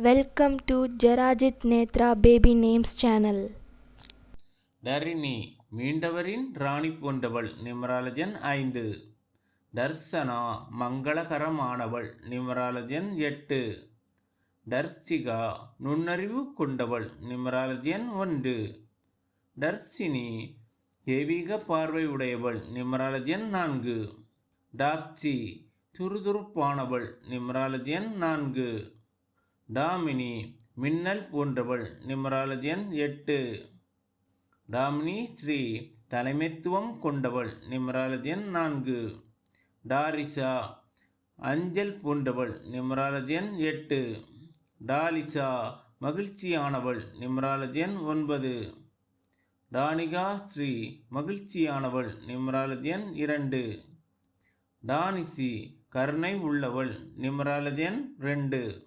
Welcome to ஜெராஜித் Nethra baby names channel Tarini மீண்டவரின் ராணி போன்றவள் நிமராலஜன் ஐந்து. தர்சனா மங்களகரமானவள் நிமராலஜன் எட்டு. டர்சிகா நுண்ணறிவு கொண்டவள் நிமராலஜன் ஒன்று. டர்சினி தெய்வீக பார்வை உடையவள் நிமராலஜன் நான்கு. டாப்சி துருதுருப்பானவள் நிமராலஜன் நான்கு. டாமினி மின்னல் போன்றவள். நிமராலஜன் எட்டு. டாமினி ஸ்ரீ தலைமைத்துவம் கொண்டவள். நிமராலஜன் நான்கு. டாரிசா அஞ்சல் போன்றவள். நிமராலஜன் எட்டு. டாலிசா மகிழ்ச்சியானவள். நிமராலஜன் ஒன்பது. டானிகா ஸ்ரீ மகிழ்ச்சியானவள். நிமராலஜன் இரண்டு. டானிசி கருணை உள்ளவள். நிமராலஜன் ரெண்டு.